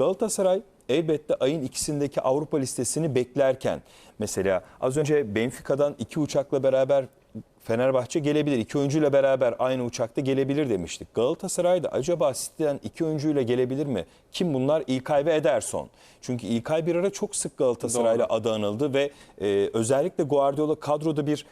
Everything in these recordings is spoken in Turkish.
Galatasaray elbette ayın ikisindeki Avrupa listesini beklerken mesela az önce Benfica'dan iki uçakla beraber Fenerbahçe gelebilir. iki oyuncuyla beraber aynı uçakta gelebilir demiştik. Galatasaray'da acaba City'den iki oyuncuyla gelebilir mi? Kim bunlar? İlkay ve Ederson. Çünkü İlkay bir ara çok sık Galatasaray'la adı anıldı ve e, özellikle Guardiola kadroda bir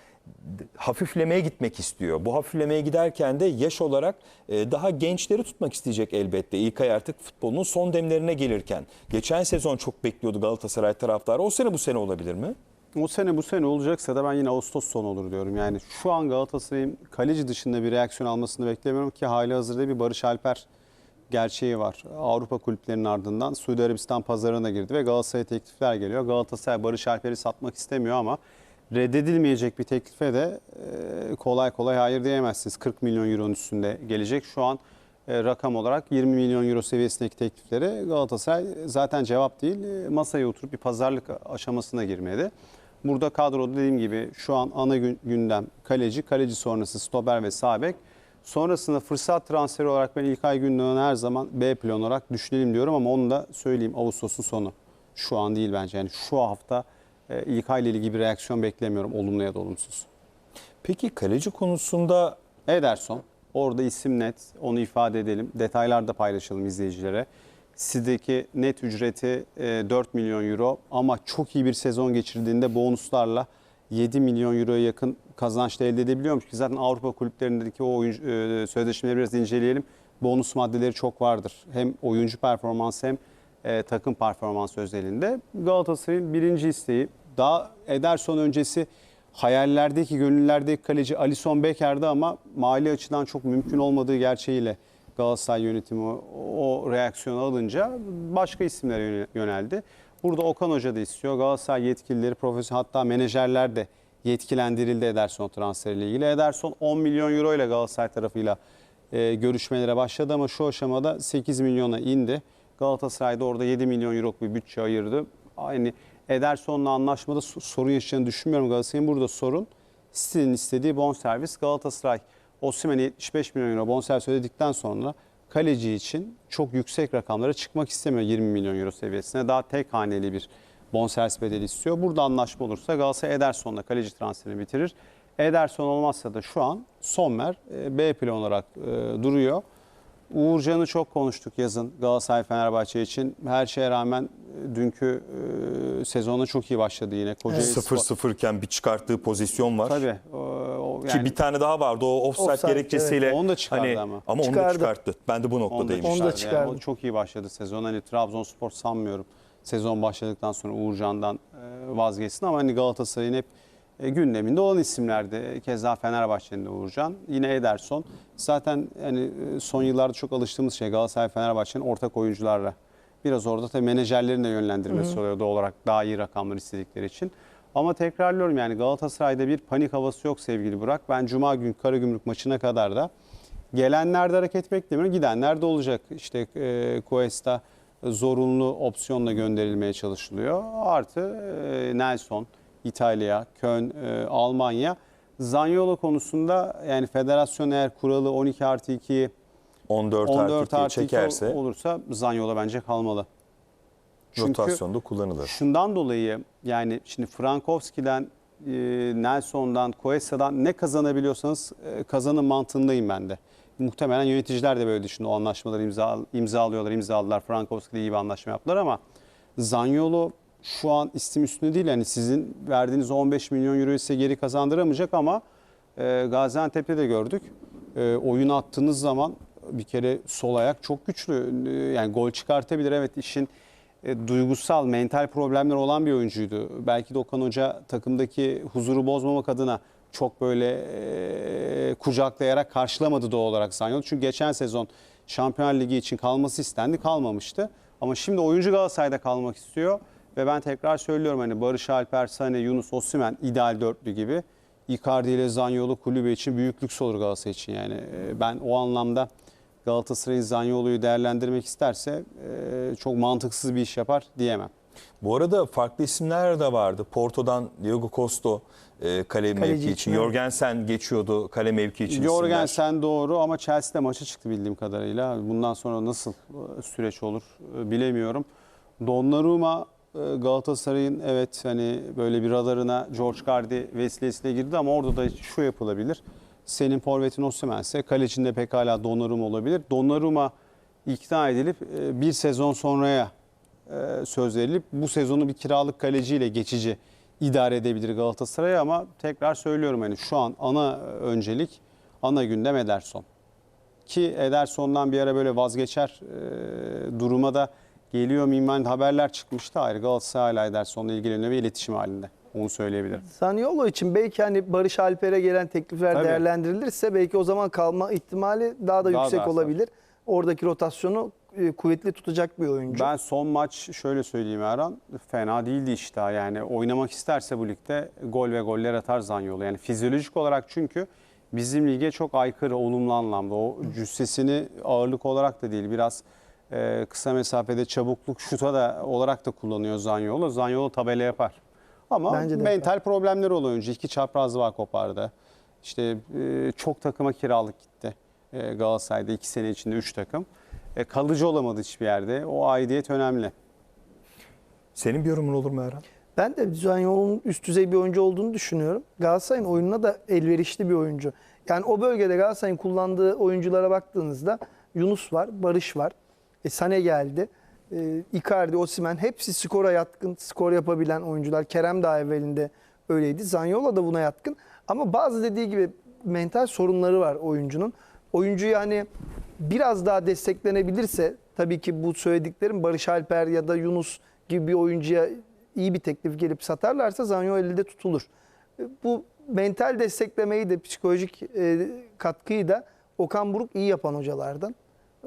hafiflemeye gitmek istiyor. Bu hafiflemeye giderken de yaş olarak e, daha gençleri tutmak isteyecek elbette. İlkay artık futbolun son demlerine gelirken. Geçen sezon çok bekliyordu Galatasaray taraftarı. O sene bu sene olabilir mi? O sene bu sene olacaksa da ben yine Ağustos sonu olur diyorum. Yani şu an Galatasaray'ın kaleci dışında bir reaksiyon almasını beklemiyorum ki hali hazırda bir Barış Alper gerçeği var. Avrupa kulüplerinin ardından Suudi Arabistan pazarına girdi ve Galatasaray'a teklifler geliyor. Galatasaray Barış Alper'i satmak istemiyor ama reddedilmeyecek bir teklife de e, kolay kolay hayır diyemezsiniz. 40 milyon euronun üstünde gelecek. Şu an e, rakam olarak 20 milyon euro seviyesindeki tekliflere Galatasaray zaten cevap değil e, masaya oturup bir pazarlık aşamasına girmedi. Burada kadroda dediğim gibi şu an ana gün- gündem kaleci, kaleci sonrası stoper ve sağ bek. Sonrasında fırsat transferi olarak ben İlkay Gündoğan'ı her zaman B plan olarak düşünelim diyorum ama onu da söyleyeyim Ağustos'un sonu. Şu an değil bence. Yani şu hafta e, İlkay ile ilgili bir reaksiyon beklemiyorum olumlu ya da olumsuz. Peki kaleci konusunda Ederson. Orada isim net. Onu ifade edelim. Detaylar da paylaşalım izleyicilere. Sizdeki net ücreti e, 4 milyon euro ama çok iyi bir sezon geçirdiğinde bonuslarla 7 milyon euroya yakın kazanç da elde edebiliyormuş ki zaten Avrupa kulüplerindeki o oyuncu, e, sözleşmeleri biraz inceleyelim. Bonus maddeleri çok vardır. Hem oyuncu performansı hem e, takım performansı özelinde. Galatasaray'ın birinci isteği daha Ederson öncesi hayallerdeki, gönüllerdeki kaleci Alisson Becker'di ama mali açıdan çok mümkün olmadığı gerçeğiyle Galatasaray yönetimi o, o reaksiyonu alınca başka isimlere yöne- yöneldi. Burada Okan Hoca da istiyor. Galatasaray yetkilileri, profesyonel hatta menajerler de yetkilendirildi Ederson transferiyle ilgili. Ederson 10 milyon euro ile Galatasaray tarafıyla e, görüşmelere başladı ama şu aşamada 8 milyona indi. Galatasaray da orada 7 milyon euroluk bir bütçe ayırdı. Aynı Ederson'la anlaşmada so- sorun yaşayacağını düşünmüyorum Galatasaray'ın. Burada sorun City'nin istediği bonservis. Galatasaray Osimhen'e 75 milyon euro bonservis ödedikten sonra kaleci için çok yüksek rakamlara çıkmak istemiyor 20 milyon euro seviyesine. Daha tek haneli bir bonservis bedeli istiyor. Burada anlaşma olursa Galatasaray Ederson'la kaleci transferini bitirir. Ederson olmazsa da şu an Sommer e, B plan olarak e, duruyor. Uğurcan'ı çok konuştuk yazın Galatasaray Fenerbahçe için. Her şeye rağmen e, dünkü e, sezona çok iyi başladı yine. Kocaeli Spor- 0-0 iken bir çıkarttığı pozisyon var. Tabii. o- o Ki yani- bir tane daha vardı o offside, Offside, gerekçesiyle. evet. Onu da çıkardı hani, ama. onu da Çıkardı. çıkarttı. Ben de bu Onu da noktadayım. Onu da çıkardı. çıkardı. Yani o çok iyi başladı sezon. Hani Trabzonspor sanmıyorum sezon başladıktan sonra Uğurcan'dan e, vazgeçsin ama hani Galatasaray'ın hep e, gündeminde olan isimlerdi. Keza Fenerbahçe'nin de Uğurcan. Yine Ederson. Zaten hani e, son yıllarda çok alıştığımız şey Galatasaray Fenerbahçe'nin ortak oyuncularla. Biraz orada tabii menajerlerin de yönlendirmesi oluyor doğal olarak daha iyi rakamlar istedikleri için. Ama tekrarlıyorum yani Galatasaray'da bir panik havası yok sevgili Burak. Ben Cuma gün Karagümrük maçına kadar da gelenlerde hareket beklemiyorum. Gidenler de olacak. İşte e, Cuesta zorunlu opsiyonla gönderilmeye çalışılıyor. Artı e, Nelson, İtalya, Köln, e, Almanya. Zanyolo konusunda yani federasyon eğer kuralı 12 artı 2'yi 14, 14 artı artı 2 çekerse olursa Zanyolo bence kalmalı. Çünkü rotasyonda kullanılır. Şundan dolayı yani şimdi Frankowski'den, e, Nelson'dan, Cuesta'dan ne kazanabiliyorsanız e, kazanın mantığındayım ben de. Muhtemelen yöneticiler de böyle düşünüyor. O anlaşmaları imza, imzalıyorlar, imzaladılar. Frankowski'de iyi bir anlaşma yaptılar ama Zaniolo şu an istim üstünde değil. Yani sizin verdiğiniz 15 milyon euroyu size geri kazandıramayacak ama e, Gaziantep'te de gördük. E, oyun attığınız zaman bir kere sol ayak çok güçlü. E, yani gol çıkartabilir. Evet işin e, duygusal, mental problemler olan bir oyuncuydu. Belki de Okan Hoca takımdaki huzuru bozmamak adına çok böyle e, kucaklayarak karşılamadı doğal olarak Zanyolu. Çünkü geçen sezon Şampiyonlar Ligi için kalması istendi, kalmamıştı. Ama şimdi oyuncu Galatasaray'da kalmak istiyor. Ve ben tekrar söylüyorum hani Barış Alper, Sane, Yunus, Osimhen ideal dörtlü gibi. Icardi ile Zanyolu kulübü için büyük lüks olur Galatasaray için yani. E, Ben o anlamda Galatasaray'ın Zanyolu'yu değerlendirmek isterse e, çok mantıksız bir iş yapar diyemem. Bu arada farklı isimler de vardı. Porto'dan Diogo Costa e, kale Kaleci mevki için. Jorgensen geçiyordu kale mevki için. isimler. Jorgensen doğru ama Chelsea'de maça çıktı bildiğim kadarıyla. Bundan sonra nasıl süreç olur bilemiyorum. Donnarumma Galatasaray'ın evet hani böyle bir radarına George Cardi vesilesiyle girdi ama orada da şu yapılabilir. Senin forvetin Osimhen'se kalecinde pekala Donnarumma olabilir. Donnarumma ikna edilip e, bir sezon sonraya e, söz verilip bu sezonu bir kiralık kaleciyle geçici idare edebilir Galatasaray ama tekrar söylüyorum hani şu an ana öncelik ana gündem Ederson. Ki Ederson'dan bir ara böyle vazgeçer e, duruma da geliyor mimman haberler çıkmıştı. Ayrı Galatasaray hala Ederson'la ilgileniyor ve iletişim halinde. Onu söyleyebilirim. Zaniolo için belki hani Barış Alper'e gelen teklifler Tabii. değerlendirilirse belki o zaman kalma ihtimali daha da Daha yüksek da artar. olabilir. Oradaki rotasyonu e, kuvvetli tutacak bir oyuncu. Ben son maç şöyle söyleyeyim Erhan. Fena değildi işte. Yani oynamak isterse bu ligde gol ve goller atar Zanyolu. Yani fizyolojik olarak çünkü bizim lige çok aykırı olumlu anlamda. O cüssesini ağırlık olarak da değil biraz e, kısa mesafede çabukluk şuta da olarak da kullanıyor Zanyolu. Zanyolu tabela yapar. Ama Bence de mental problemleri olan oyuncu. İki çapraz var kopardı. İşte e, çok takıma kiralık gitti. E, Galatasaray'da iki sene içinde üç takım. E, kalıcı olamadı hiçbir yerde. O aidiyet önemli. Senin bir yorumun olur mu Erhan? Ben de Zaniolo'nun üst düzey bir oyuncu olduğunu düşünüyorum. Galatasaray'ın oyununa da elverişli bir oyuncu. Yani o bölgede Galatasaray'ın kullandığı oyunculara baktığınızda Yunus var, Barış var. E, Sane geldi. E, Icardi, Osimhen hepsi skora yatkın, skor yapabilen oyuncular. Kerem daha evvelinde öyleydi. Zaniolo da buna yatkın. Ama bazı dediği gibi mental sorunları var oyuncunun. Oyuncuyu hani biraz daha desteklenebilirse tabii ki bu söylediklerim Barış Alper ya da Yunus gibi bir oyuncuya iyi bir teklif gelip satarlarsa Zaniolo elde tutulur. E, Bu mental desteklemeyi de psikolojik e, katkıyı da Okan Buruk iyi yapan hocalardan.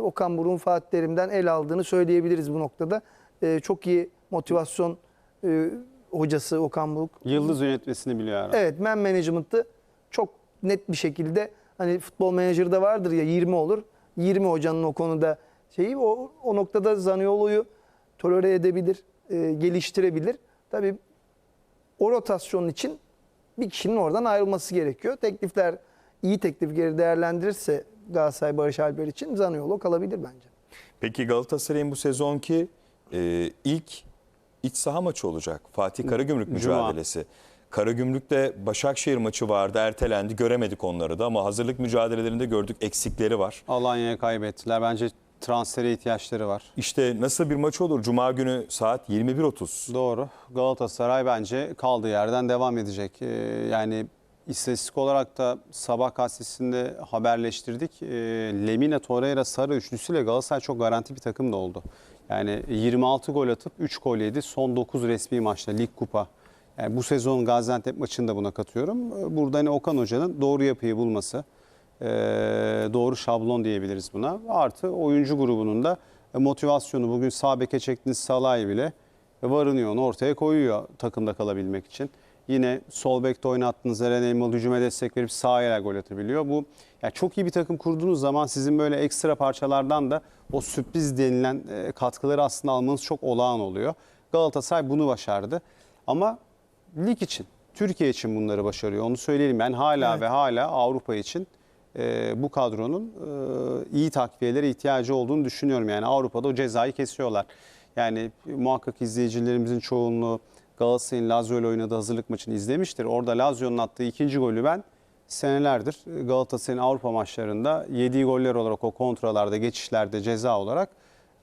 Okan Buruk'un Fatih Terim'den el aldığını söyleyebiliriz bu noktada. E, Çok iyi motivasyon e, hocası Okan Buruk. Yıldız yönetmesini biliyor Erhan. Evet man management'ı çok net bir şekilde hani futbol menajerde vardır ya 20 olur. 20 hocanın o konuda şeyi o, o noktada Zaniolo'yu tolere edebilir, e, geliştirebilir. Tabii o rotasyon için bir kişinin oradan ayrılması gerekiyor. Teklifler iyi teklif geri değerlendirirse Galatasaray Barış Alper için Zaniolo kalabilir bence. Peki Galatasaray'ın bu sezonki e, ilk iç saha maçı olacak. Fatih Karagümrük Cuma. mücadelesi. Karagümrük'te Başakşehir maçı vardı, ertelendi. Göremedik onları da ama hazırlık mücadelelerinde gördük eksikleri var. Alanya'ya kaybettiler. Bence transfere ihtiyaçları var. İşte nasıl bir maç olur? Cuma günü saat 21.30. Doğru. Galatasaray bence kaldığı yerden devam edecek. Ee, yani istatistik olarak da sabah gazetesinde haberleştirdik. Ee, Lemina, Torreira, Sarı üçlüsüyle Galatasaray çok garanti bir takım da oldu. Yani 26 gol atıp 3 gol yedi son 9 resmi maçta lig kupa. Yani bu sezon Gaziantep maçını da buna katıyorum. Ee, Burada hani Okan Hoca'nın doğru yapıyı bulması, ee, doğru şablon diyebiliriz buna. Artı oyuncu grubunun da motivasyonu bugün sağ beke çektiğiniz Salah'ı bile varını onu ortaya koyuyor takımda kalabilmek için. Yine sol bekte oynattığınız Eren Elmalı hücuma destek verip sağ ayağıyla gol atabiliyor. Bu yani çok iyi bir takım kurduğunuz zaman sizin böyle ekstra parçalardan da o sürpriz denilen e, katkıları aslında almanız çok olağan oluyor. Galatasaray bunu başardı. Ama lig için, Türkiye için bunları başarıyor. Onu söyleyelim. Ben hala Evet. ve hala Avrupa için e, bu kadronun e, iyi takviyelere ihtiyacı olduğunu düşünüyorum. Yani Avrupa'da o cezayı kesiyorlar. Yani muhakkak izleyicilerimizin çoğunluğu Galatasaray'ın Lazio ile oynadığı hazırlık maçını izlemiştir. Orada Lazio'nun attığı ikinci golü ben senelerdir Galatasaray'ın Avrupa maçlarında yediği goller olarak o kontralarda, geçişlerde ceza olarak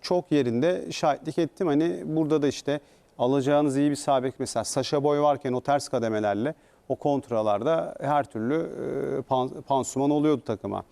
çok yerinde şahitlik ettim. Hani burada da işte alacağınız iyi bir sabek mesela Saşa Boy varken o ters kademelerle o kontralarda her türlü e, pan- pansuman oluyordu takıma.